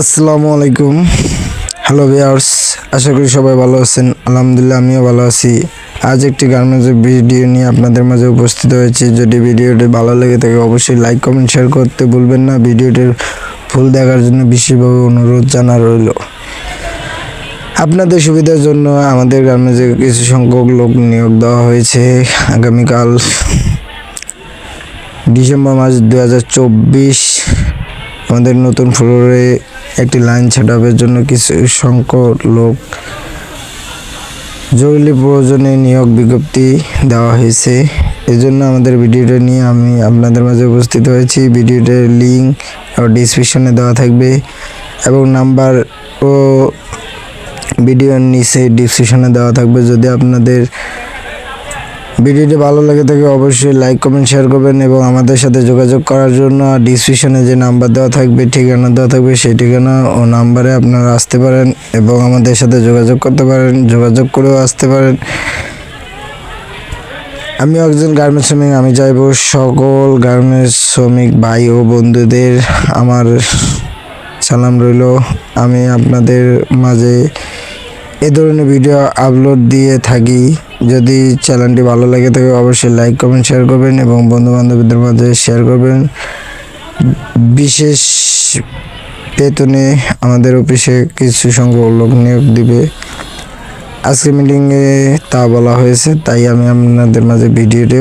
আসসালামু আলাইকুম। Hello viewers আশা করি সবাই ভালো আছেন। আলহামদুলিল্লাহ, আমিও ভালো আছি। আজ একটি গার্মেন্টসের ভিডিও নিয়ে আপনাদের মাঝে উপস্থিত হয়েছি। যদি ভিডিওটি ভালো লেগে থাকে, অবশ্যই লাইক কমেন্ট শেয়ার করতে ভুলবেন না। ভিডিওটির ফুল দেখার জন্য বিশেষভাবে অনুরোধ জানা রইল। আপনাদের সুবিধার জন্য আমাদের গার্মেন্টসে কিছু সংখ্যক লোক নিয়োগ দেওয়া হয়েছে। আগামীকাল ডিসেম্বর মাস দু হাজার চব্বিশ, আমাদের নতুন ফ্লোরে একটি লাইন সেটআপের জন্য কিছু সংখ্যক লোক জরুরি প্রয়োজনে নিয়োগ বিজ্ঞপ্তি দেওয়া হয়েছে। এই জন্য আমাদের ভিডিওটা নিয়ে আমি আপনাদের মাঝে উপস্থিত হয়েছি। ভিডিওটার লিঙ্ক ডিসক্রিপশনে দেওয়া থাকবে এবং নাম্বার ও ভিডিওর নিচে ডিসক্রিপশনে দেওয়া থাকবে। যদি আপনাদের ভিডিওটি ভালো লাগে থাকে অবশ্যই লাইক কমেন্ট শেয়ার করবেন এবং আমাদের সাথে যোগাযোগ করার জন্য ডিসক্রিপশনে যে নাম্বার দেওয়া থাকবে, ঠিকানা দেওয়া থাকবে, সেই ঠিকানা ও নাম্বারে আপনারা আসতে পারেন এবং আমাদের সাথে যোগাযোগ করতে পারেন, যোগাযোগ করেও আসতে পারেন। আমি একজন গার্মেন্টস শ্রমিক, আমি চাইব সকল গার্মেন্টস শ্রমিক ভাই ও বন্ধুদের আমার সালাম রইল। আমি আপনাদের মাঝে এ ধরনের ভিডিও আপলোড দিয়ে থাকি। যদি চ্যানেলটি ভালো লাগে থাকে অবশ্যই লাইক করবেন শেয়ার করবেন এবং বন্ধুবান্ধবীদের মধ্যে শেয়ার করবেন। বিশেষ বেতনে আমাদের অফিসে কিছু সংখ্যক লোক নিয়োগ দিবে। আজকে মিটিংয়ে তা বলা হয়েছে, তাই আমি আপনাদের মাঝে ভিডিওটি